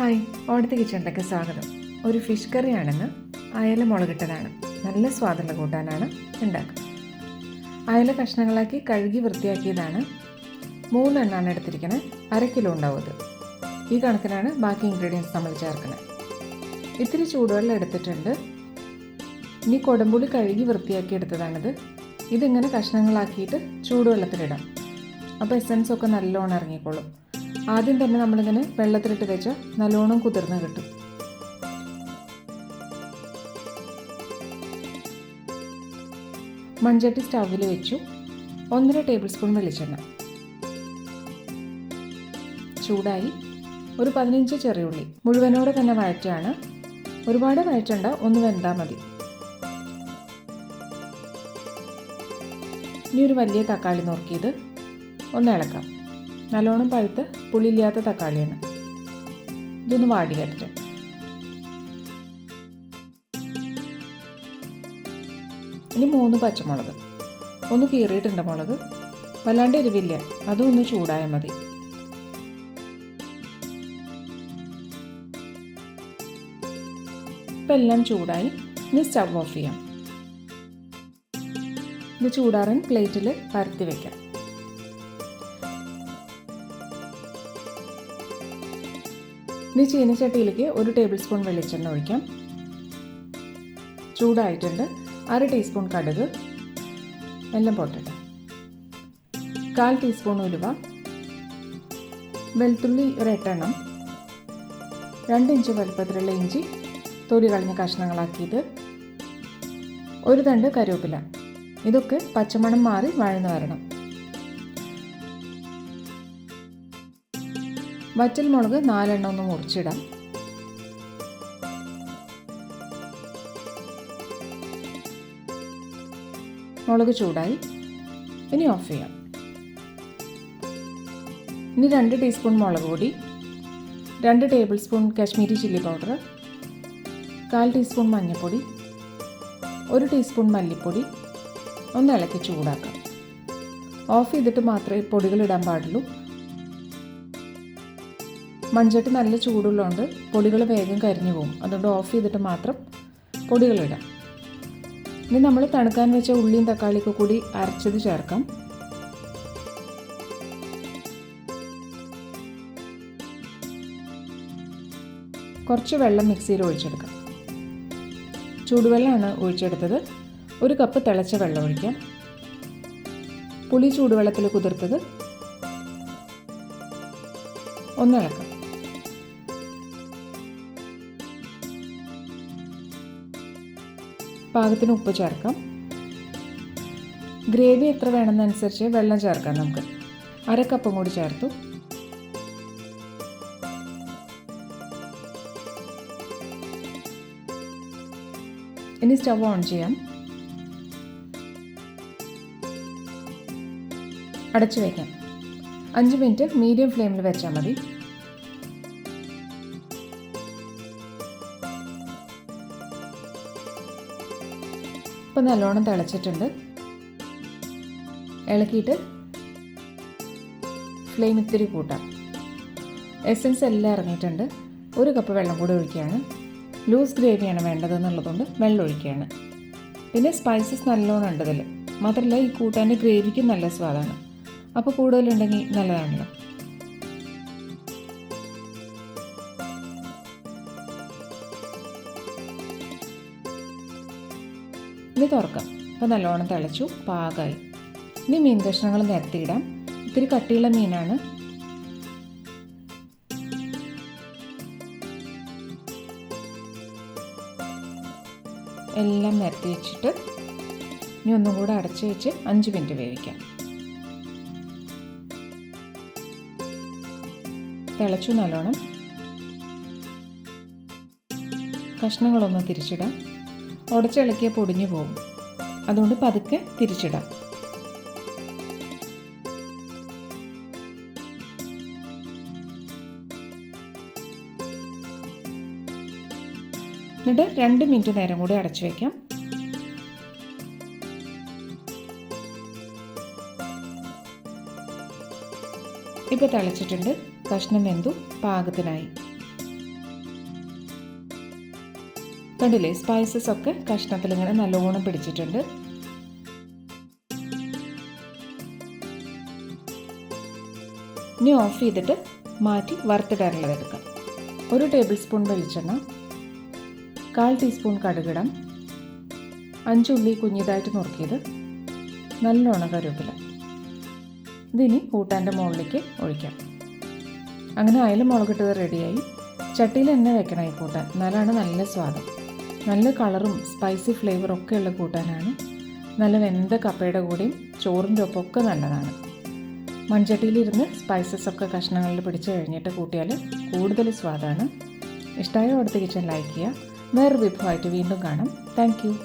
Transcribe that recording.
Hi ഓടത്തെ കിച്ചണിലേക്ക് സ്വാഗതം. ഒരു ഫിഷ് കറിയാണെന്ന് അയല മുളകിട്ടതാണ്. നല്ല സ്വാദുള്ള കൂട്ടാനാണ് ഉണ്ടാക്കുക അയല കഷ്ണങ്ങളാക്കി കഴുകി വൃത്തിയാക്കിയതാണ്. മൂന്നെണ്ണാണ് എടുത്തിരിക്കുന്നത്. അര കിലോ ഉണ്ടാവും ഈ കണക്കിനാണ് ബാക്കി ഇൻഗ്രീഡിയൻസ് നമ്മൾ ചേർക്കുന്നത്. ഇത്തിരി ചൂടുവെള്ളം എടുത്തിട്ടുണ്ട്. ഇനി കൊടമ്പുളി കഴുകി വൃത്തിയാക്കി എടുത്തതാണിത്. ഇതിങ്ങനെ കഷ്ണങ്ങളാക്കിയിട്ട് ചൂടുവെള്ളത്തിലിടാം. അപ്പോൾ എസൻസ് ഒക്കെ നല്ലോണം ഇറങ്ങിക്കോളും. ആദ്യം തന്നെ നമ്മളിങ്ങനെ വെള്ളത്തിലിട്ട് വെച്ച് നല്ലോണം കുതിർന്ന് കിട്ടും. മൺചട്ടി സ്റ്റൗവിൽ വെച്ചു ഒന്നര ടേബിൾ സ്പൂൺ വെളിച്ചെണ്ണ. ചൂടായി ഒരു പതിനഞ്ച് ചെറിയുള്ളി മുഴുവനോടെ തന്നെ വഴറ്റാണ്. ഒരുപാട് വഴറ്റണ്ട ഒന്ന് വെന്താൽ മതി. ഇനി ഒരു വലിയ തക്കാളി നോക്കിയത് ഒന്ന് ഇളക്കാം. നല്ലോണം പഴുത്ത് പുളിയില്ലാത്ത തക്കാളിയാണ്. ഇതൊന്ന് വാടി വരട്ടെ ഇനി മൂന്ന് പച്ചമുളക്. ഒന്ന് കീറിയിട്ടുണ്ട് മുളക്. വല്ലാണ്ട് എരിവില്ല. അതും ഒന്ന് ചൂടായാൽ മതി. ഇപ്പം എല്ലാം ചൂടായി. ഇനി സ്റ്റവ് ഓഫ് ചെയ്യാം. ഇത് ചൂടാറാൻ പ്ലേറ്റിൽ പരത്തി വെക്കാം. ഇനി ചീനച്ചട്ടിയിലേക്ക് ഒരു ടേബിൾ സ്പൂൺ വെളിച്ചെണ്ണ ഒഴിക്കാം. ചൂടായിട്ടുണ്ട്. അര ടീസ്പൂൺ കടുക്. എല്ലാം പൊട്ടട്ടെ. കാൽ ടീസ്പൂൺ ഉലുവ. വെളുത്തുള്ളി ഒരു എട്ടെണ്ണം രണ്ട് ഇഞ്ച് വലുപ്പത്തിലുള്ള ഇഞ്ചി. തൊലി കളഞ്ഞ കഷ്ണങ്ങളാക്കിയത് ഒരു തണ്ട് കരുവേപ്പില. ഇതൊക്കെ പച്ചമണം മാറി വഴന്നു വരണം. വറ്റൽ മുളക് നാലെണ്ണം ഒന്ന് മുറിച്ചിടാം. മുളക് ചൂടായി. ഇനി ഓഫ് ചെയ്യാം. ഇനി രണ്ട് ടീസ്പൂൺ മുളക് പൊടി രണ്ട് tablespoon Kashmiri chilli powder കാൽ ടീസ്പൂൺ മഞ്ഞൾപ്പൊടി ഒരു ടീസ്പൂൺ മല്ലിപ്പൊടി ഒന്ന് ഇളക്കി ചൂടാക്കാം. ഓഫ് ചെയ്തിട്ട് മാത്രമേ പൊടികൾ ഇടാൻ പാടുള്ളൂ. മൺചട്ടി നല്ല ചൂടുള്ളതുകൊണ്ട് പൊടികൾ വേഗം കരിഞ്ഞു പോകും. അതുകൊണ്ട് ഓഫ് ചെയ്തിട്ട് മാത്രം പൊടികളിടാം ഇനി നമ്മൾ തണുക്കാൻ വെച്ച ഉള്ളിയും തക്കാളിയൊക്കെ കൂടി അരച്ചത് ചേർക്കാം. കുറച്ച് വെള്ളം മിക്സിയിൽ ഒഴിച്ചെടുക്കാം. ചൂടുവെള്ളമാണ് ഒഴിച്ചെടുത്തത്. ഒരു കപ്പ് തിളച്ച വെള്ളം ഒഴിക്കാം. പുളി ചൂടുവെള്ളത്തിൽ കുതിർത്തത്. ഒന്ന് പാകത്തിന് ഉപ്പ് ചേർക്കാം. ഗ്രേവി എത്ര വേണമെന്നനുസരിച്ച് വെള്ളം ചേർക്കാം നമുക്ക്. അര കൂടി ചേർത്തു. ഇനി സ്റ്റവ് ഓൺ ചെയ്യാം. അടച്ചു വയ്ക്കാം അഞ്ച് മിനിറ്റ് മീഡിയം ഫ്ലെയിമിൽ വെച്ചാൽ മതി. ഇപ്പം നല്ലോണം തിളച്ചിട്ടുണ്ട്. ഇളക്കിയിട്ട് ഫ്ലെയിം ഇത്തിരി കൂട്ടാം. എസൻസ് എല്ലാം ഇറങ്ങിയിട്ടുണ്ട്. ഒരു കപ്പ് വെള്ളം കൂടി ഒഴിക്കുകയാണ്. ലൂസ് ഗ്രേവിയാണ് വേണ്ടതെന്നുള്ളതുകൊണ്ട് വെള്ളം ഒഴിക്കുകയാണ്. പിന്നെ സ്പൈസസ് നല്ലോണം ഉണ്ട് ഇതിൽ മാത്രമല്ല ഈ കൂട്ടാന്റെ ഗ്രേവിക്കും നല്ല സ്വാദാണ്. അപ്പോൾ കൂടുതലുണ്ടെങ്കിൽ നല്ലതാണല്ലോ. ഇനി തുറക്കാം. അപ്പോൾ നല്ലോണം തിളച്ചു പാകമായി ഇനി മീൻ കഷ്ണങ്ങൾ നിരത്തിയിടാം ഇത്തിരി കട്ടിയുള്ള മീനാണ്. എല്ലാം നിരത്തി വെച്ചിട്ട് ഇനി ഒന്നും കൂടെ അടച്ചു വെച്ച് അഞ്ച് മിനിറ്റ് വേവിക്കാം. തിളച്ചു നല്ലോണം. കഷ്ണങ്ങളൊന്ന് തിരിച്ചിടാം. ഉടച്ചിളക്കിയാൽ പൊടിഞ്ഞു പോകും. അതുകൊണ്ട് പതുക്കെ തിരിച്ചിടാം. എന്നിട്ട് രണ്ട് മിനിറ്റ് നേരം കൂടി അടച്ചു വയ്ക്കാം ഇപ്പോൾ തിളച്ചിട്ടുണ്ട്. കഷ്ണം വെന്തു. പാകത്തിനായി. കണ്ടില്ലേ സ്പൈസസ് ഒക്കെ കഷ്ണത്തിൽ ഇങ്ങനെ നല്ലോണം പിടിച്ചിട്ടുണ്ട്. ഇനി ഓഫ് ചെയ്തിട്ട് മാറ്റി വറുത്തിടാനുള്ളത് എടുക്കാം. ഒരു ടേബിൾ സ്പൂൺ വെളിച്ചെണ്ണ കാൽ ടീസ്പൂൺ കടുകിടം അഞ്ചുള്ളി കുഞ്ഞിതായിട്ട് നുറുക്കിയത് നല്ലോണം കരുവേപ്പില ഇതിനി കൂട്ടാന്റെ മുകളിലേക്ക് ഒഴിക്കാം. അങ്ങനെ അയല മുളകിട്ടത് റെഡിയായി ചട്ടിയിൽ എണ്ണ വെക്കണം ഈ കൂട്ടാൻ. എന്നാലാണ് നല്ല സ്വാദം. നല്ല കളറും സ്പൈസി ഫ്ലേവറും ഒക്കെ ഉള്ള കൂട്ടാനാണ്. നല്ല വെന്ത കപ്പയുടെ കൂടെയും ചോറിന്റെ ഒപ്പമൊക്കെ നല്ലതാണ്. മൺചട്ടിയിലിരുന്ന് സ്പൈസസ് ഒക്കെ കഷ്ണങ്ങളിൽ പിടിച്ച് കഴിഞ്ഞിട്ട് കൂട്ടിയാൽ കൂടുതൽ സ്വാദാണ്. ഇഷ്ടമായ അടുത്ത കിച്ചൺ ലൈക്ക് ചെയ്യുക. വേറൊരു വിഭവമായിട്ട് വീണ്ടും കാണാം. താങ്ക്